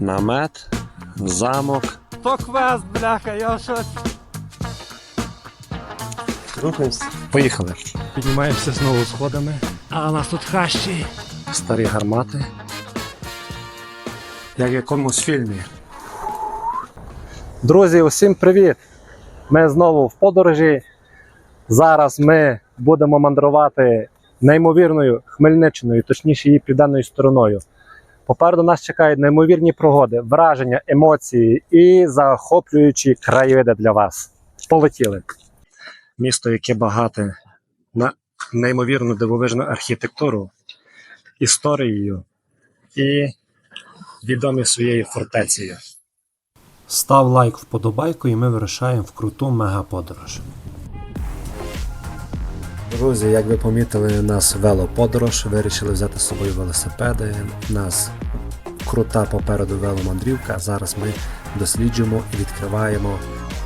намет, замок. То квест, бляха, я що. Рухаємося. Поїхали. Піднімаємося знову сходами. А у нас тут хащі. Старі гармати. Як в якомусь фільмі. Друзі, усім привіт! Ми знову в подорожі. Зараз ми будемо мандрувати неймовірною Хмельниччиною, точніше її південною стороною. Попереду нас чекають неймовірні пригоди, враження, емоції і захоплюючі краєвиди для вас. Полетіли. Місто, яке багате на неймовірну дивовижну архітектуру, історією і відомі своєю фортецею. Став лайк вподобайку і ми вирушаємо в круту мегаподорож. Друзі, як ви помітили, у нас велоподорож, вирішили взяти з собою велосипеди. У нас крута попереду веломандрівка. Зараз ми досліджуємо і відкриваємо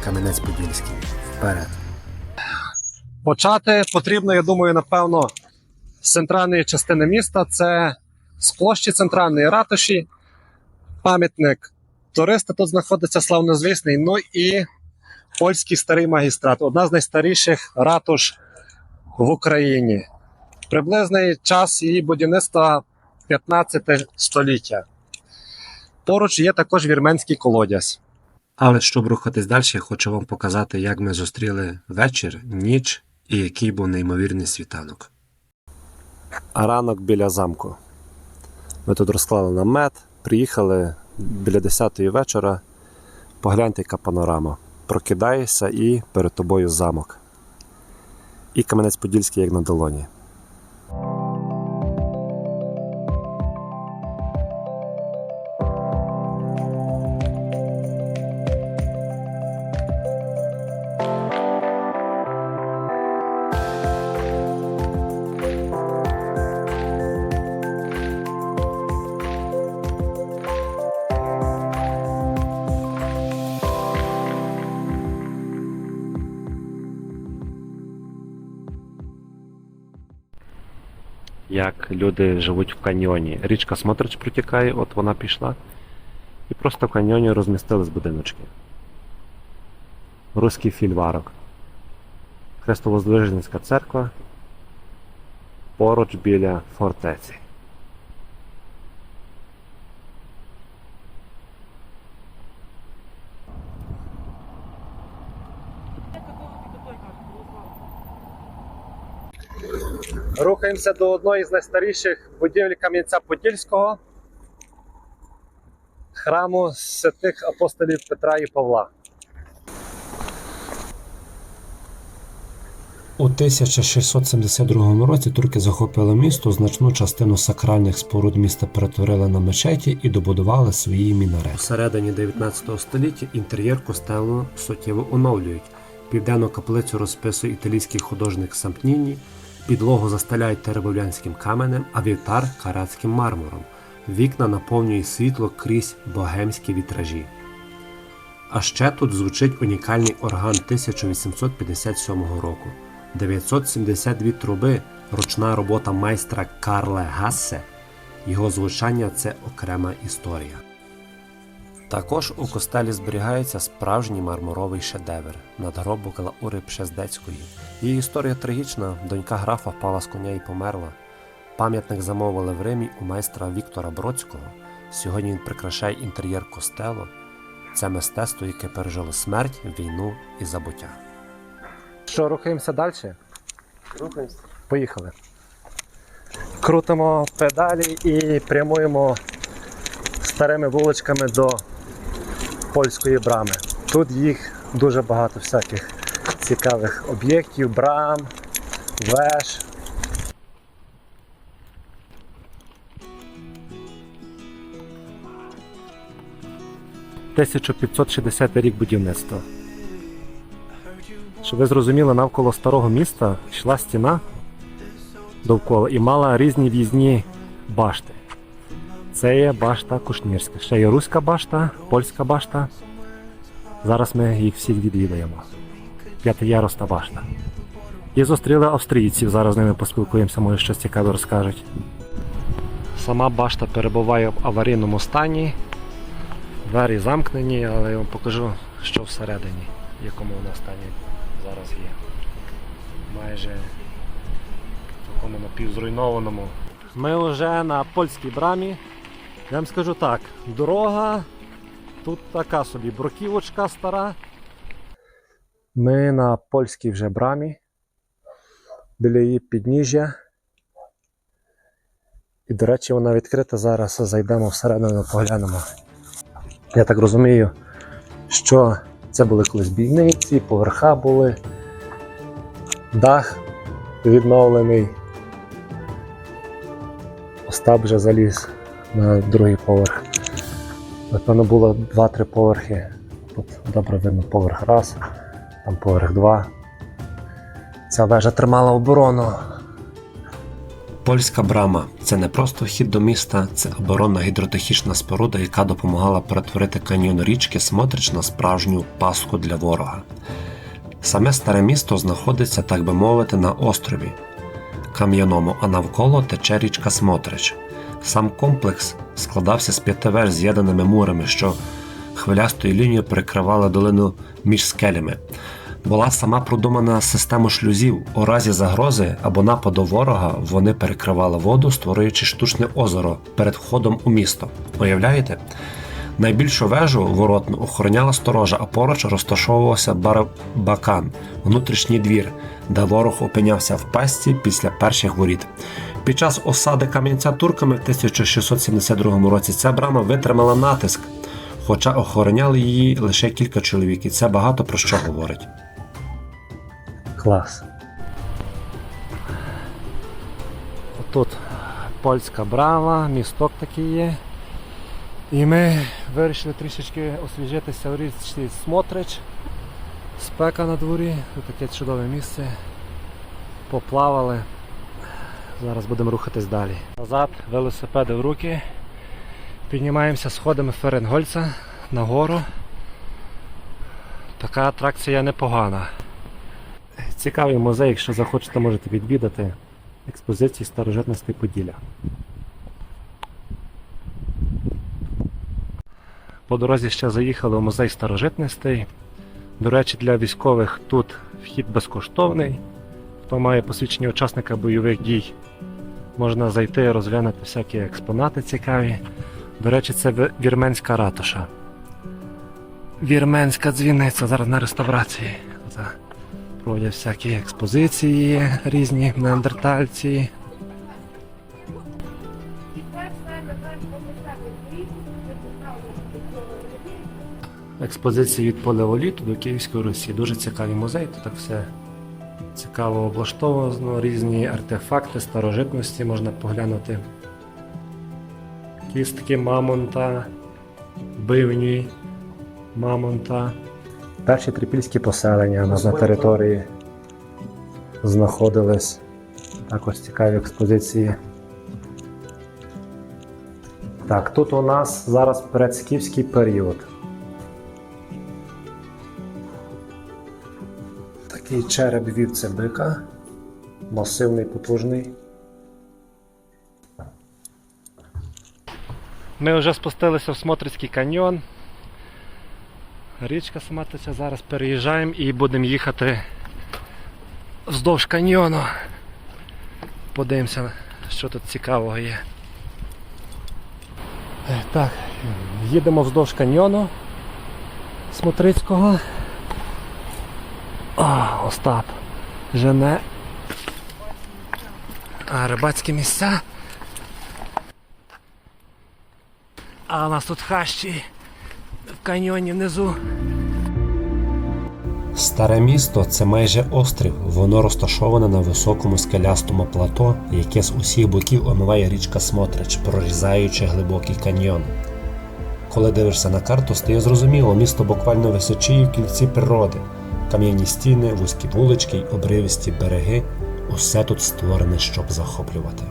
Кам'янець-Подільський. Вперед. Почати потрібно, я думаю, напевно, з центральної частини міста. Це з площі центральної ратуші, пам'ятник туриста тут знаходиться славнозвісний. Ну і польський старий магістрат. Одна з найстаріших ратуш в Україні. Приблизний час її будівництва 15 століття. Поруч є також вірменський колодязь. Але щоб рухатись далі, я хочу вам показати, як ми зустріли вечір, ніч і який був неймовірний світанок. А ранок біля замку. Ми тут розклали намет, приїхали біля 10 вечора. Погляньте, яка панорама. Прокидаєшся і перед тобою замок. І Кам'янець-Подільський як на долоні. Як люди живуть в каньйоні. Річка Смотрич протікає, от вона пішла. І просто в каньйоні розмістились будиночки. Руський фільварок. Хрестовоздвиженська церква. Поруч біля фортеці. Рухаємося до одної з найстаріших будівель Кам'янця-Подільського храму святих апостолів Петра і Павла. У 1672 році турки захопили місто, значну частину сакральних споруд міста перетворили на мечеті і добудували свої мінарети. У середині 19 століття інтер'єр костелу суттєво оновлюють. Південну каплицю розписує італійський художник Сампніні, підлогу застеляють теребовлянським каменем, а вівтар каратським мармуром. Вікна наповнює світло крізь богемські вітражі. А ще тут звучить унікальний орган 1857 року. 972 труби, ручна робота майстра Карле Гассе. Його звучання це окрема історія. Також у костелі зберігається справжній мармуровий шедевр надгробок Лаури Пшездецької. Її історія трагічна, донька графа впала з коня і померла. Пам'ятник замовили в Римі у майстра Віктора Бродського. Сьогодні він прикрашає інтер'єр костелу. Це мистецтво, яке пережило смерть, війну і забуття. Що, рухаємося далі? Рухаємося. Поїхали. Крутимо педалі і прямуємо старими вуличками до польської брами. Тут їх дуже багато всяких цікавих об'єктів, брам, веж. – 1560 рік будівництва. Щоб ви зрозуміли, навколо старого міста йшла стіна довкола і мала різні в'їзні башти. Це є башта Кушнірська. Ще є руська башта, польська башта. Зараз ми їх всіх відвідаємо. П'ятиярусна башта. І зустріли австрійців. Зараз з ними поспілкуємося, може щось цікаве розкажуть. Сама башта перебуває в аварійному стані. Двері замкнені, але я вам покажу, що всередині, в якому воно стані зараз є. Майже в такому напівзруйнованому. Ми вже на польській брамі. Я вам скажу так, дорога тут така собі бруківочка стара. Ми на польській вже брамі. Біля її підніжжя. І, до речі, вона відкрита. Зараз зайдемо всередину, поглянемо. Я так розумію, що це були колись бійниці, поверха були, дах відновлений. Остап вже заліз на другий поверх. Напевно, було 2-3 поверхи. Тут добре видно поверх раз, там поверх два. Ця вежа тримала оборону. Польська брама це не просто вхід до міста, це оборонна гідротехнічна споруда, яка допомагала перетворити каньйон річки Смотрич на справжню пастку для ворога. Саме старе місто знаходиться, так би мовити, на острові кам'яному, а навколо тече річка Смотрич. Сам комплекс складався з п'яти з з'єднаними мурами, що хвилястою лінією перекривали долину між скелями. Була сама продумана система шлюзів. У разі загрози або нападу ворога вони перекривали воду, створюючи штучне озеро перед входом у місто. Уявляєте? Найбільшу вежу воротну охороняла сторожа, а поруч розташовувався барбакан, внутрішній двір, де ворог опинявся в пастці після перших воріт. Під час осади Кам'янця турками в 1672 році ця брама витримала натиск, хоча охороняли її лише кілька чоловік, і це багато про що говорить. Клас. Тут польська брама, місток такий є. І ми вирішили трішечки освіжитися в річці Смотрич. Спека на дворі, тут таке чудове місце. Поплавали. Зараз будемо рухатись далі. Назад, велосипеди в руки. Піднімаємося сходами Ференгольца нагору. Така атракція непогана. Цікавий музей, якщо захочете, можете відвідати експозиції старожитностей Поділля. По дорозі ще заїхали в музей старожитностей. До речі, для військових тут вхід безкоштовний. Хто має посвідчення учасника бойових дій, можна зайти, розглянути всякі експонати цікаві. До речі, це вірменська ратуша. Вірменська дзвіниця зараз на реставрації. Проводять всякі експозиції різні неандертальці. Експозиції від палеоліту до Київської Русі. Дуже цікавий музей, тут так все цікаво облаштовано, різні артефакти, старожитності можна поглянути. Кістки мамонта, бивні мамонта. Перші трипільські поселення у нас на території знаходились. Також цікаві експозиції. Так, тут у нас зараз предскіфський період. Такий череп вівця бика. Масивний, потужний. Ми вже спустилися в Смотрицький каньйон. Річка тече, зараз переїжджаємо і будемо їхати вздовж каньйону. Подивимося, що тут цікавого є. Так, їдемо вздовж каньйону Смотрицького. А, Остап. Жене. А, рибацькі місця. А у нас тут хащі в каньйоні внизу. Старе місто це майже острів. Воно розташоване на високому скелястому плато, яке з усіх боків омиває річка Смотрич, прорізаючи глибокий каньйон. Коли дивишся на карту, стає зрозуміло, місто буквально височіє в кільці природи. Кам'яні стіни, вузькі вулички й обривисті береги усе тут створене, щоб захоплювати.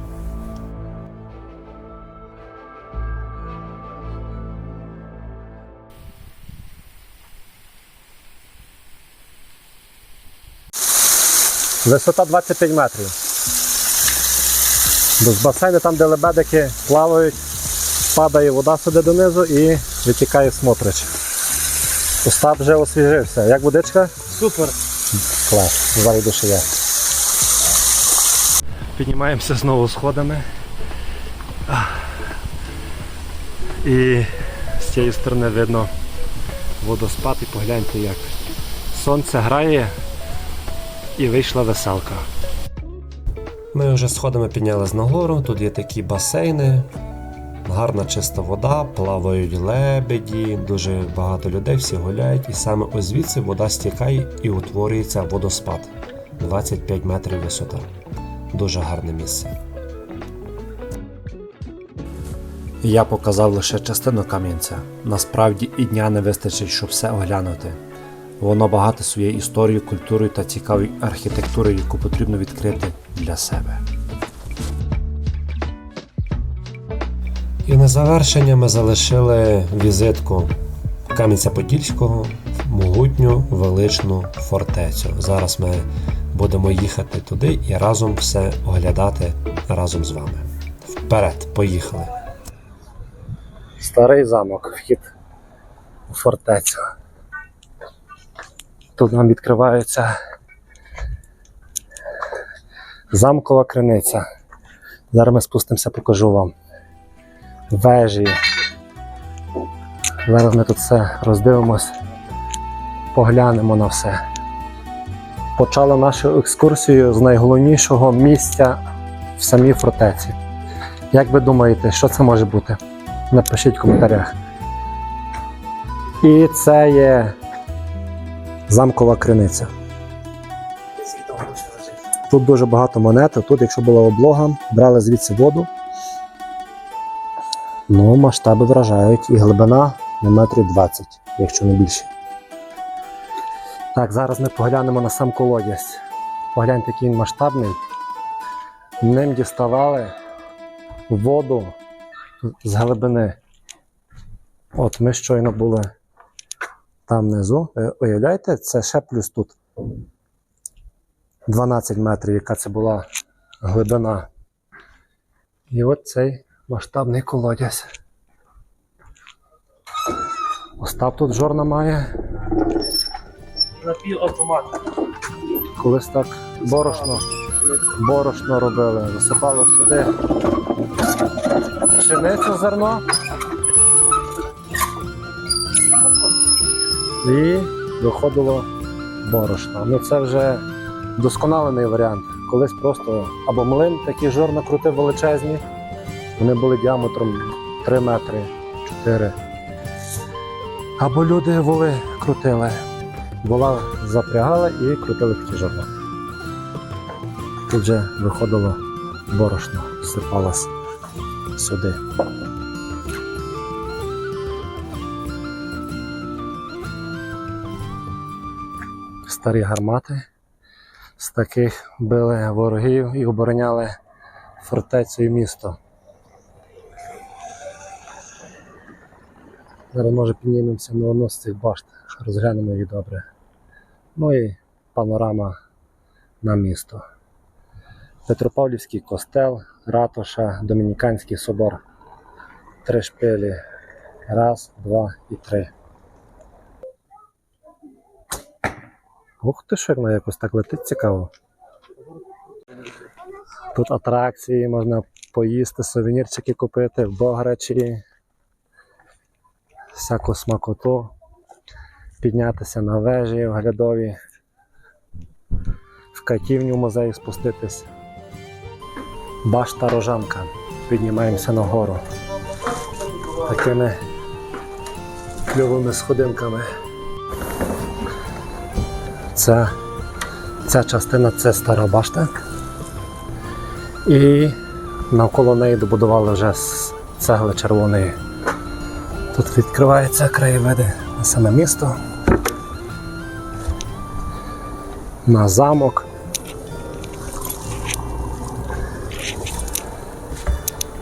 Висота 25 метрів. З басейну там, де лебедики плавають, падає вода сюди донизу і витікає смотрич. Остап вже освіжився. Як водичка? Супер. Клас, зараз душеє. Піднімаємося знову сходами. І з цієї сторони видно водоспад і погляньте як. Сонце грає і вийшла веселка. Ми вже сходами піднялись нагору, тут є такі басейни, гарна чиста вода, плавають лебеді, дуже багато людей, всі гуляють, і саме ось звідси вода стікає і утворюється водоспад 25 метрів висота. Дуже гарне місце. Я показав лише частину камінця. Насправді і дня не вистачить, щоб все оглянути. Воно багато своєю історією, культурою та цікавою архітектурою, яку потрібно відкрити для себе. І на завершення ми залишили візитку Кам'янця-Подільського в могутню величну фортецю. Зараз ми будемо їхати туди і разом все оглядати разом з вами. Вперед, поїхали! Старий замок, вхід у фортецю. Тут нам відкривається замкова криниця. Зараз ми спустимося, покажу вам. Вежі. Зараз ми тут все роздивимось, поглянемо на все. Почали нашу екскурсію з найголовнішого місця в самій фортеці. Як ви думаєте, що це може бути? Напишіть в коментарях. І це є замкова криниця. Тут дуже багато монет. Тут, якщо була облога, брали звідси воду. Ну, масштаби вражають і глибина на метрів 20, якщо не більше. Так, зараз ми поглянемо на сам колодязь. Погляньте, який він масштабний. Ним діставали воду з глибини. От ми щойно були там внизу. Уявляєте, це ще плюс тут 12 метрів, яка це була глибина. І от цей масштабний колодязь. Остап тут жорна має. Напівавтомат. Колись так борошно, борошно робили, засипали сюди пшеницю зерно. І виходило борошно. Ну це вже досконалений варіант. Колись просто або млин, такі жорна крутив величезні. Вони були діаметром 3 метри, 4. Або люди воли крутили. Вола запрягали і крутили такі. Тут вже виходило борошно, всипалось сюди. Старі гармати з таких били ворогів і обороняли фортецю і місто. Зараз може піднімемося на одну з цих башт, розглянемо їх добре. Ну і панорама на місто. Петропавлівський костел, ратуша, Домініканський собор. Три шпилі. Раз, два і три. Ух ти, що вона якось так летить цікаво. Тут атракції, можна поїсти, сувенірчики купити в Бограчі. Всяку смакоту. Піднятися на вежі. В катівню в музеї спуститись. Башта Рожанка. Піднімаємося нагору. Такими кльовими сходинками. Це, ця частина це стара башта. І навколо неї добудували вже цегли червоної. Тут відкриваються краєвиди на саме місто. На замок.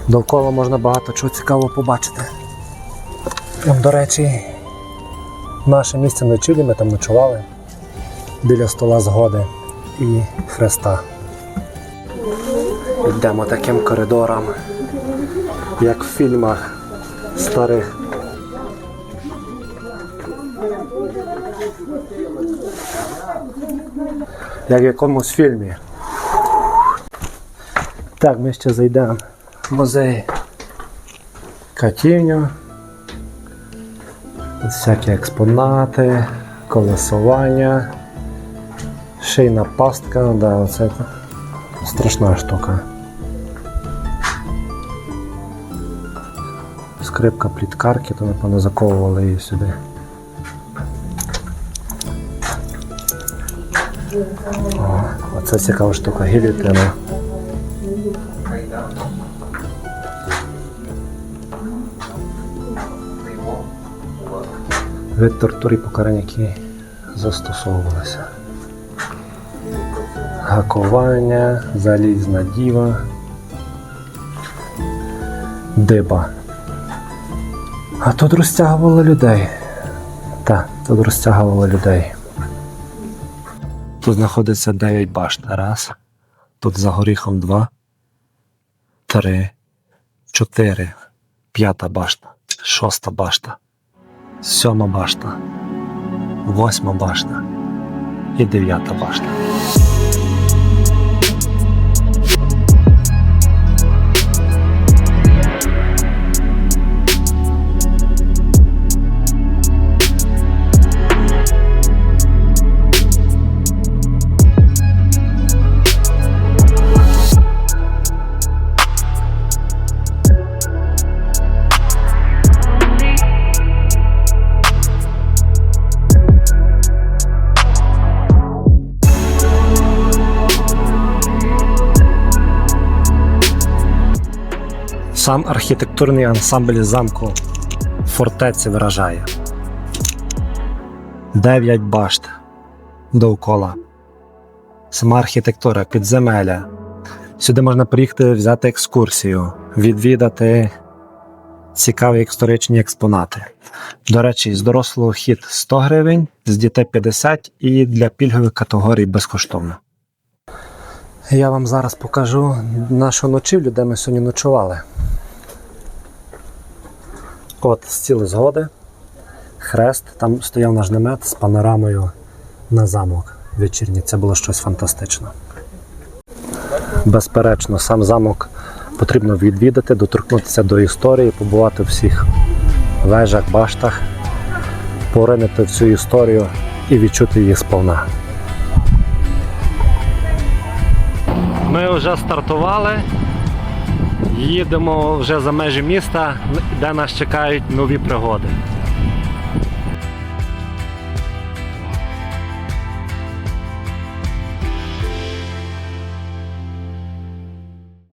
Довкола можна багато чого цікавого побачити. Там, до речі, наше місце на чилі, ми там ночували біля стола згоди і хреста. Йдемо таким коридором, як в фільмах старих. Як в якомусь фільмі. Так, ми ще зайдемо в музей катівню. Всякі експонати, колесування, шийна пастка, да, оце страшна штука. Скрипка пліткарки, то напевно заковували її сюди. Оце цікава штука, гілітина. Вид тортур і покарань, які застосовувалися. Гакування, залізна діва, диба. А тут розтягували людей. Так, тут розтягували людей. Тут знаходиться 9 башт. Раз. Тут за горіхом 2. 3. 4. П'ята башта. Шоста башта. Сьома башта. Восьма башта. І дев'ята башта. Сам архітектурний ансамбль замку фортеці вражає. Дев'ять башт довкола. Сама архітектура, підземелля. Сюди можна приїхати взяти екскурсію, відвідати цікаві історичні експонати. До речі, з дорослого хід 100 гривень, з дітей 50 і для пільгових категорій безкоштовно. Я вам зараз покажу нашу ночівлю, де ми сьогодні ночували. От стіл згоди, хрест, там стояв наш намет з панорамою на замок вечірній. Це було щось фантастичне. Безперечно, сам замок потрібно відвідати, доторкнутися до історії, побувати у всіх вежах, баштах, поринити в цю історію і відчути її сповна. Ми вже стартували. Їдемо вже за межі міста, де нас чекають нові пригоди.